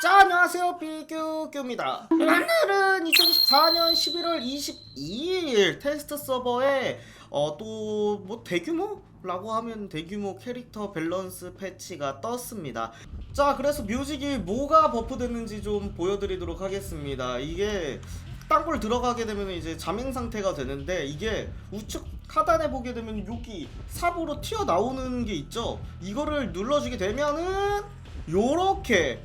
자 안녕하세요. 비규규입니다. 오늘은 2014년 11월 22일 테스트 서버에 어, 또 뭐 대규모 라고 하면 대규모 캐릭터 밸런스 패치가 떴습니다. 자 그래서 뮤직이 뭐가 버프됐는지 좀 보여드리도록 하겠습니다. 이게 땅굴 들어가게 되면 이제 잠행 상태가 되는데 이게 우측 하단에 보게 되면 여기 삽으로 튀어나오는 게 있죠? 이거를 눌러주게 되면은 요렇게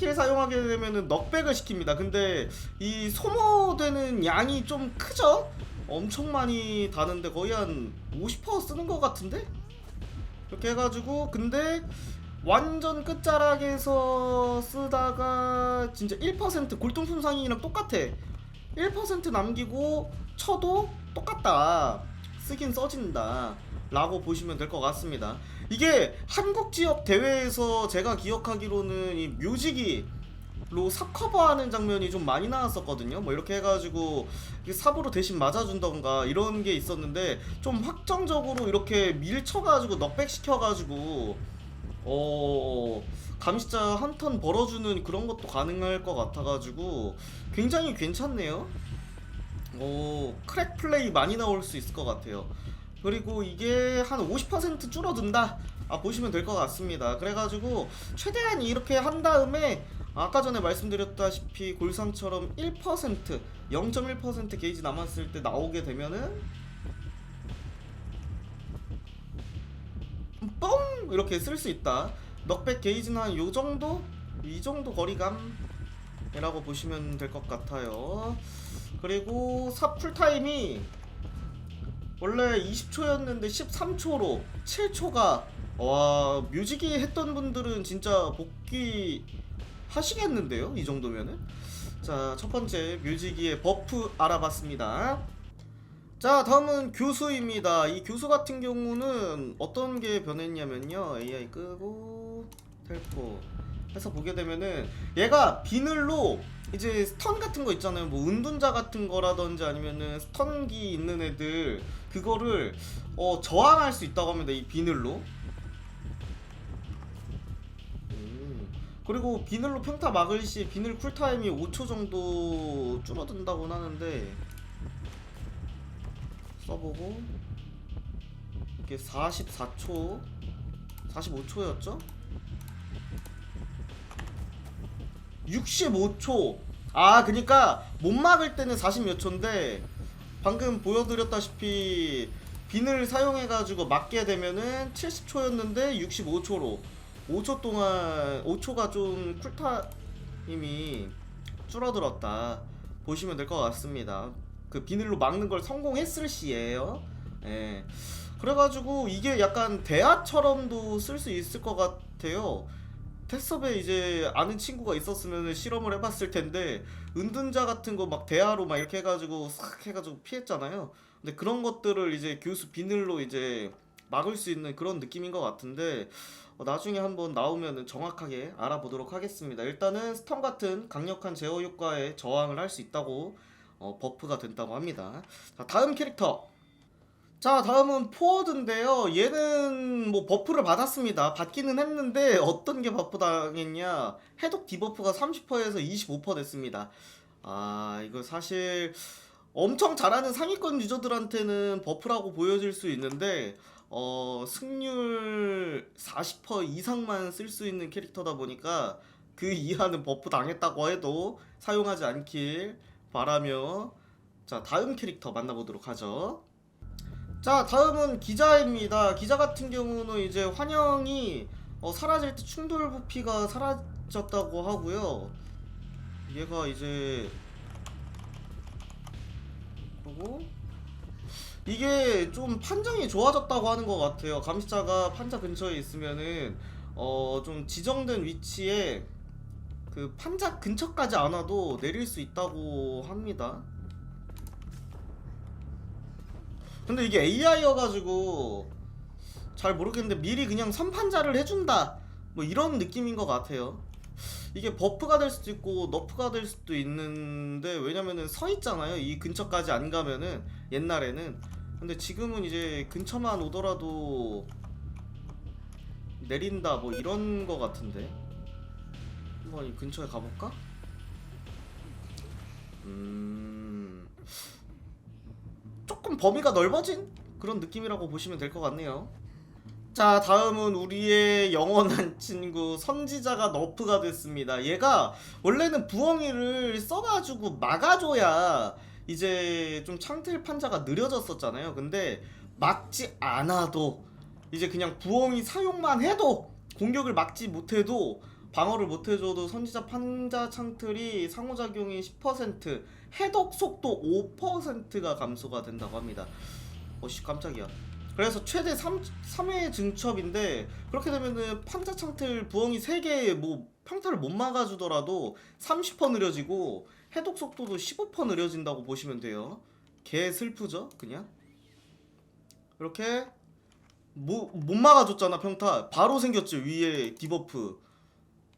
스킬 사용하게 되면은 넉백을 시킵니다. 근데 이 소모되는 양이 좀 크죠? 엄청 많이 다는데 거의 한 50% 쓰는 것 같은데? 이렇게 해가지고 근데 완전 끝자락에서 쓰다가 진짜 1% 골동품상이랑 똑같아. 1% 남기고 쳐도 똑같다. 쓰긴 써진다. 라고 보시면 될 것 같습니다. 이게 한국 지역 대회에서 제가 기억하기로는 이 뮤직이 로 삽커버하는 장면이 좀 많이 나왔었거든요. 뭐 이렇게 해가지고 삽으로 대신 맞아준던가 이런 게 있었는데 좀 확정적으로 이렇게 밀쳐가지고 넉백 시켜가지고 어 감시자 한 턴 벌어주는 그런 것도 가능할 것 같아가지고 굉장히 괜찮네요. 오 크랙 플레이 많이 나올 수 있을 것 같아요. 그리고 이게 한 50% 줄어든다. 아 보시면 될 것 같습니다. 그래가지고 최대한 이렇게 한 다음에 아까 전에 말씀드렸다시피 골상처럼 1% 0.1% 게이지 남았을 때 나오게 되면은 뻥 이렇게 쓸 수 있다. 넉백 게이지는 한 요 정도 이 정도 거리감이라고 보시면 될 것 같아요. 그리고 삽 쿨타임이 원래 20초였는데 13초로 7초가 와 뮤직이 했던 분들은 진짜 복귀 하시겠는데요? 이 정도면은? 자 첫 번째 뮤직이의 버프 알아봤습니다. 자 다음은 교수입니다. 이 교수 같은 경우는 어떤 게 변했냐면요. AI 끄고 텔포 해서 보게 되면은 얘가 비늘로 이제 스턴 같은 거 있잖아요. 뭐 은둔자 같은 거라든지 아니면은 스턴기 있는 애들 그거를 어 저항할 수 있다고 합니다 이 비늘로. 음, 그리고 비늘로 평타 막을 시 비늘 쿨타임이 5초 정도 줄어든다고 하는데 써보고 이게 44초 45초였죠? 65초. 아, 그니까 못 막을 때는 40몇 초인데 방금 보여드렸다시피 비늘 사용해가지고 막게 되면은 70초였는데 65초로 5초 동안 5초가 좀 쿨타임이 줄어들었다 보시면 될 것 같습니다. 그 비늘로 막는 걸 성공했을 시에요. 예. 그래가지고 이게 약간 대화처럼도 쓸 수 있을 것 같아요. 테스업에 이제 아는 친구가 있었으면 실험을 해봤을 텐데 은둔자 같은 거 막 대화로 막 이렇게 해가지고 싹 해가지고 피했잖아요. 근데 그런 것들을 이제 교수 비늘로 이제 막을 수 있는 그런 느낌인 것 같은데 어, 나중에 한번 나오면 정확하게 알아보도록 하겠습니다. 일단은 스턴 같은 강력한 제어 효과에 저항을 할 수 있다고 어, 버프가 된다고 합니다. 자 다음 캐릭터 자 다음은 포워드인데요. 얘는 뭐 버프를 받았습니다. 받기는 했는데 어떤 게 버프 당했냐? 해독 디버프가 30%에서 25% 됐습니다. 아 이거 사실 엄청 잘하는 상위권 유저들한테는 버프라고 보여질 수 있는데 어 승률 40% 이상만 쓸 수 있는 캐릭터다 보니까 그 이하는 버프 당했다고 해도 사용하지 않길 바라며 자 다음 캐릭터 만나보도록 하죠 자 다음은 기자입니다. 기자 같은 경우는 이제 환영이 어, 사라질 때 충돌 부피가 사라졌다고 하고요. 얘가 이제 그리고 이게 좀 판정이 좋아졌다고 하는 것 같아요. 감시자가 판자 근처에 있으면은 어 좀 지정된 위치에 그 판자 근처까지 안 와도 내릴 수 있다고 합니다 근데 이게 AI여가지고 잘 모르겠는데 미리 그냥 선판자를 해준다. 뭐 이런 느낌인 것 같아요. 이게 버프가 될 수도 있고 너프가 될 수도 있는데 왜냐면은 서 있잖아요. 이 근처까지 안 가면은 옛날에는. 근데 지금은 이제 근처만 오더라도 내린다 뭐 이런 거 같은데. 한번 이 근처에 가볼까? 음 조금 범위가 넓어진 그런 느낌이라고 보시면 될 것 같네요. 자 다음은 우리의 영원한 친구 선지자가 너프가 됐습니다. 얘가 원래는 부엉이를 써가지고 막아줘야 이제 좀 창틀 판자가 느려졌었잖아요. 근데 막지 않아도 이제 그냥 부엉이 사용만 해도 공격을 막지 못해도 방어를 못해줘도 선지자 판자 창틀이 상호작용이 10% 해독 속도 5%가 감소가 된다고 합니다. 어씨 깜짝이야. 그래서 최대 3, 3회 증첩인데 그렇게 되면은 판자 창틀 부엉이 3개 뭐 평타를 못 막아주더라도 30% 느려지고 해독 속도도 15% 느려진다고 보시면 돼요. 개 슬프죠? 그냥 이렇게 뭐, 못 막아줬잖아 평타 바로 생겼죠 위에 디버프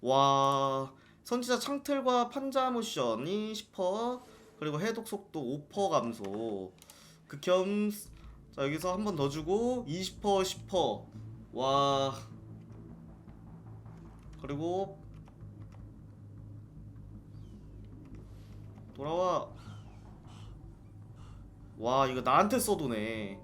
와 선지자 창틀과 판자 모션이 10% 그리고 해독 속도 5% 감소. 극혐 자 여기서 한 번 더 주고 20% 10%와. 그리고 돌아와. 와 이거 나한테 써도네.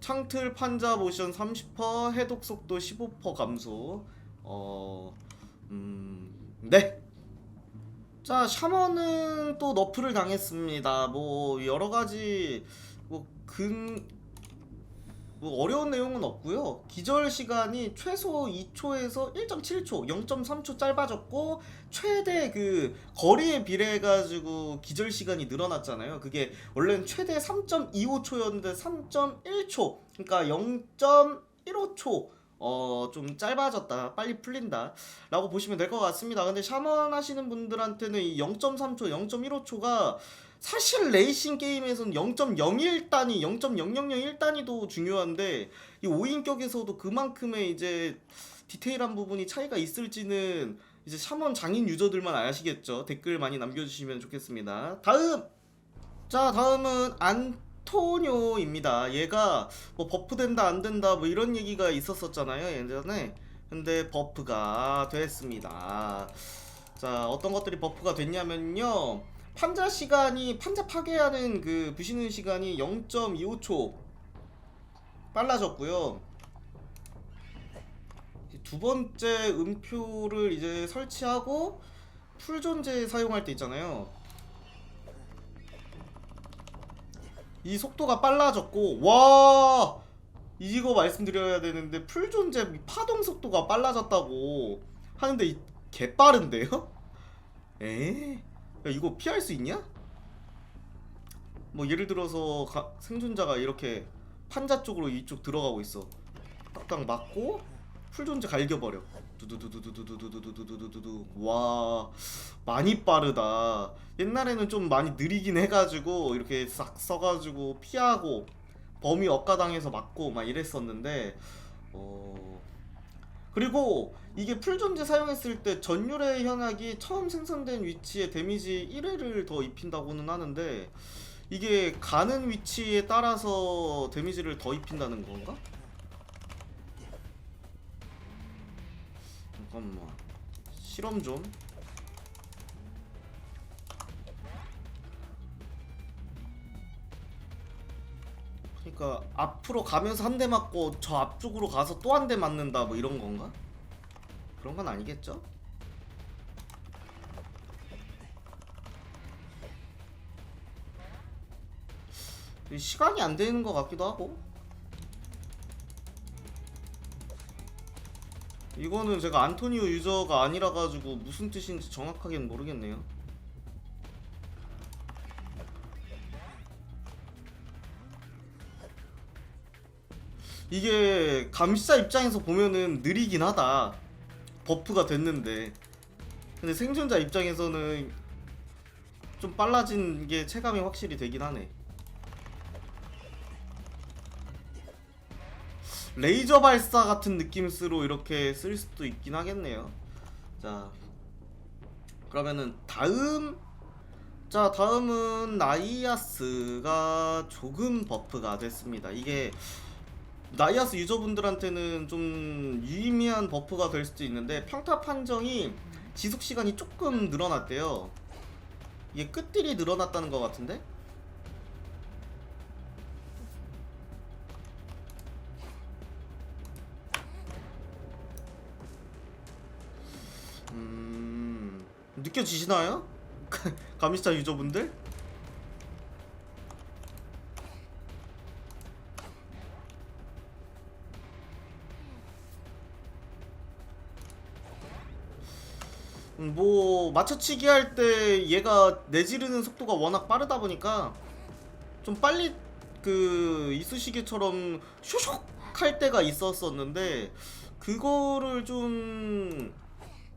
창틀 판자 모션 30% 해독 속도 15% 감소. 어... 음... 네! 자 샤먼은 또 너프를 당했습니다 뭐 여러가지 뭐근 뭐 어려운 내용은 없고요. 기절 시간이 최소 2초에서 1.7초, 0.3초 짧아졌고 최대 그 거리에 비례해 가지고 기절 시간이 늘어났잖아요. 그게 원래는 최대 3.25초였는데 3.1초. 그러니까 0.15초 어, 좀 짧아졌다. 빨리 풀린다. 라고 보시면 될 것 같습니다. 근데 샤먼 하시는 분들한테는 이 0.3초, 0.15초가 사실 레이싱 게임에서는 0.01단위, 0.0001단위도 중요한데 이 5인격에서도 그만큼의 이제 디테일한 부분이 차이가 있을지는 이제 샤먼 장인 유저들만 아시겠죠. 댓글 많이 남겨주시면 좋겠습니다. 다음! 자, 다음은 안 토뇨입니다. 얘가 뭐 버프 된다, 안 된다, 뭐 이런 얘기가 있었었잖아요, 예전에. 근데 버프가 됐습니다. 자, 어떤 것들이 버프가 됐냐면요. 판자 시간이 판자 파괴하는 그 부시는 시간이 0.25초 빨라졌고요. 두 번째 음표를 이제 설치하고 풀존재 사용할 때 있잖아요. 이 속도가 빨라졌고 와 이거 말씀드려야 되는데 풀 존재 파동 속도가 빨라졌다고 하는데 이 개빠른데요? 에? 야 이거 피할 수 있냐? 뭐 예를 들어서 가- 생존자가 이렇게 판자 쪽으로 이쪽 들어가고 있어 딱딱 맞고 풀존재 갈겨버려 두두두두두두두두두두두두두 와 많이 빠르다 옛날에는 좀 많이 느리긴 해가지고 이렇게 싹 써가지고 피하고 범위 억가당해서 맞고 막 이랬었는데 어 그리고 이게 풀존재 사용했을 때 전율의 현악이 처음 생성된 위치에 데미지 1회를 더 입힌다고는 하는데 이게 가는 위치에 따라서 데미지를 더 입힌다는 건가? 잠깐만 실험 좀 그러니까 앞으로 가면서 한 대 맞고 저 앞쪽으로 가서 또 한 대 맞는다 뭐 이런 건가? 그런 건 아니겠죠? 이 시간이 안 되는 것 같기도 하고 이거는 제가 안토니오 유저가 아니라 가지고 무슨 뜻인지 정확하게는 모르겠네요. 이게 감시자 입장에서 보면은 느리긴 하다. 버프가 됐는데. 근데 생존자 입장에서는 좀 빨라진 게 체감이 확실히 되긴 하네. 레이저 발사 같은 느낌으로 이렇게 쓸 수도 있긴 하겠네요. 자, 그러면은 다음 자 다음은 나이아스가 조금 버프가 됐습니다. 이게 나이아스 유저분들한테는 좀 유의미한 버프가 될 수도 있는데 평타 판정이 지속 시간이 조금 늘어났대요. 이게 끝들이 늘어났다는 것 같은데? 느껴지시나요? 가미스타 유저분들? 음, 뭐 맞춰치기 할 때 얘가 내지르는 속도가 워낙 빠르다 보니까 좀 빨리 그 이쑤시개처럼 쇼쇼 할 때가 있었었는데 그거를 좀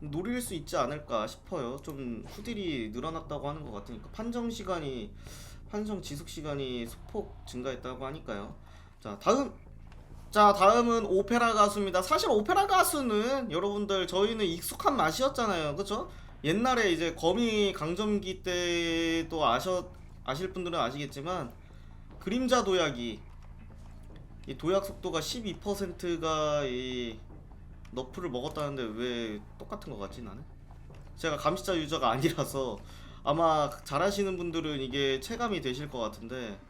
노릴 수 있지 않을까 싶어요. 좀 후딜이 늘어났다고 하는 것 같으니까 판정 시간이 판정 지속 시간이 소폭 증가했다고 하니까요. 자 다음 자 다음은 오페라 가수입니다. 사실 오페라 가수는 여러분들 저희는 익숙한 맛이었잖아요, 그렇죠? 옛날에 이제 거미 강점기 때도 아셔 아실 분들은 아시겠지만 그림자 도약이 이 도약 속도가 12%가 이 너프를 먹었다는데 왜 똑같은 것 같지 나는? 제가 감시자 유저가 아니라서 아마 잘하시는 분들은 이게 체감이 되실 것 같은데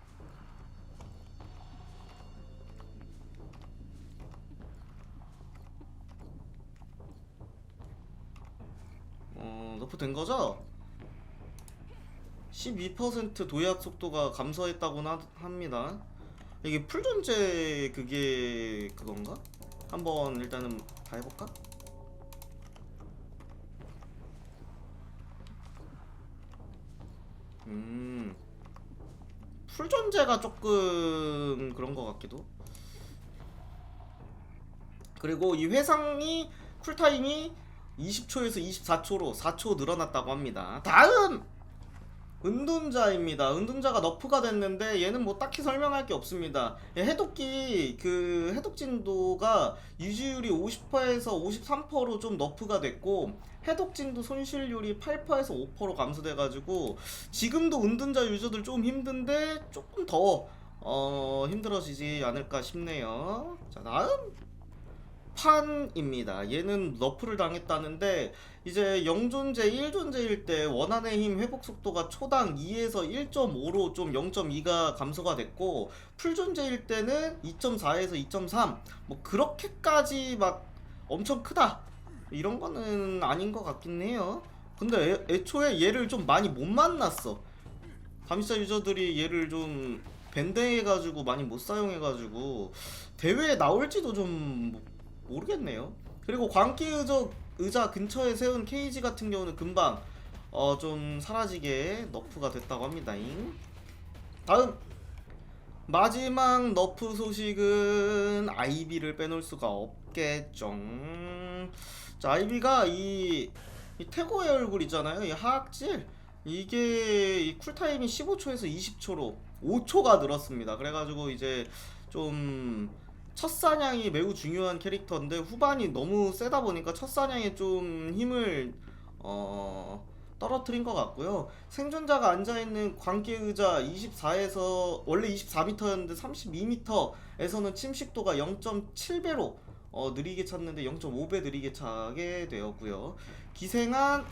어 너프 된 거죠? 12% 도약 속도가 감소했다고 하, 합니다. 이게 풀존재 그게 그건가? 한번 일단은 다 해볼까? 음 풀존재가 조금 그런 것 같기도. 그리고 이 회상이 쿨타임이 20초에서 24초로 4초 늘어났다고 합니다. 다음 은둔자입니다. 은둔자가 너프가 됐는데 얘는 뭐 딱히 설명할 게 없습니다. 얘 해독기 그 해독 진도가 유지율이 50%에서 53%로 좀 너프가 됐고 해독 진도 손실률이 8%에서 5%로 감소돼가지고 지금도 은둔자 유저들 좀 힘든데 조금 더 어, 힘들어지지 않을까 싶네요. 자 다음 판입니다. 얘는 너프를 당했다는데 이제 0존재, 1존재일 때 원한의 힘 회복 속도가 초당 2에서 1.5로 좀 0.2가 감소가 됐고 풀존재일 때는 2.4에서 2.3 뭐 그렇게까지 막 엄청 크다 이런 거는 아닌 것 같긴 해요. 근데 애, 애초에 얘를 좀 많이 못 만났어. 감시자 유저들이 얘를 좀 밴드해가지고 많이 못 사용해가지고 대회에 나올지도 좀 모르겠네요. 그리고 광기 의자, 의자 근처에 세운 케이지 같은 경우는 금방 어 좀 사라지게 너프가 됐다고 합니다잉. 다음 마지막 너프 소식은 아이비를 빼놓을 수가 없겠죠. 자 아이비가 이, 이 태고의 얼굴 있잖아요. 이 하악질 이게 이 쿨타임이 15초에서 20초로 5초가 늘었습니다. 그래가지고 이제 좀 첫 사냥이 매우 중요한 캐릭터인데 후반이 너무 세다 보니까 첫 사냥에 좀 힘을 어 떨어뜨린 것 같고요. 생존자가 앉아있는 광기 의자 24에서 원래 24m였는데 32m에서는 침식도가 0.7배로 어, 느리게 찼는데 0.5배 느리게 차게 되었고요. 기생한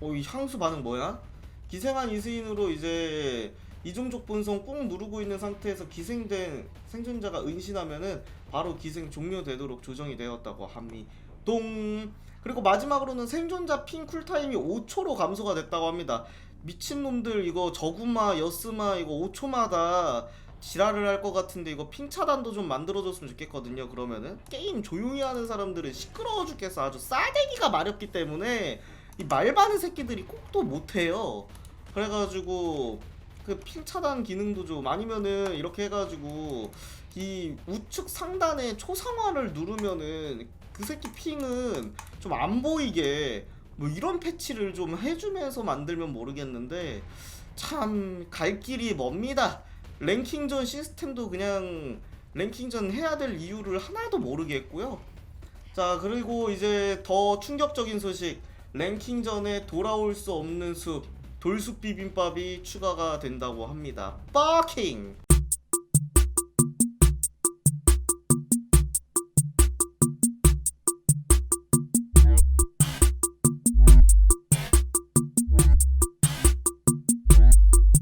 어, 이 향수 반응 뭐야? 기생한 이스인으로 이제 이종족 분성 꾹 누르고 있는 상태에서 기생된 생존자가 은신하면은 바로 기생 종료되도록 조정이 되었다고 합니다. 동 그리고 마지막으로는 생존자 핑 쿨타임이 5초로 감소가 됐다고 합니다. 미친놈들 이거 저구마 여스마 이거 5초마다 지랄을 할 것 같은데 이거 핑 차단도 좀 만들어줬으면 좋겠거든요. 그러면은 게임 조용히 하는 사람들은 시끄러워 죽겠어. 아주 싸대기가 마렵기 때문에 이말 많은 새끼들이 꼭 또 못해요. 그래가지고 그 핑 차단 기능도 좀 아니면은 이렇게 해가지고 이 우측 상단에 초상화를 누르면은 그 새끼 핑은 좀 안 보이게 뭐 이런 패치를 좀 해주면서 만들면 모르겠는데 참 갈 길이 멉니다. 랭킹전 시스템도 그냥 랭킹전 해야 될 이유를 하나도 모르겠고요. 자 그리고 이제 더 충격적인 소식 랭킹전에 돌아올 수 없는 숲 돌숲 비빔밥이 추가가 된다고 합니다. 빠킹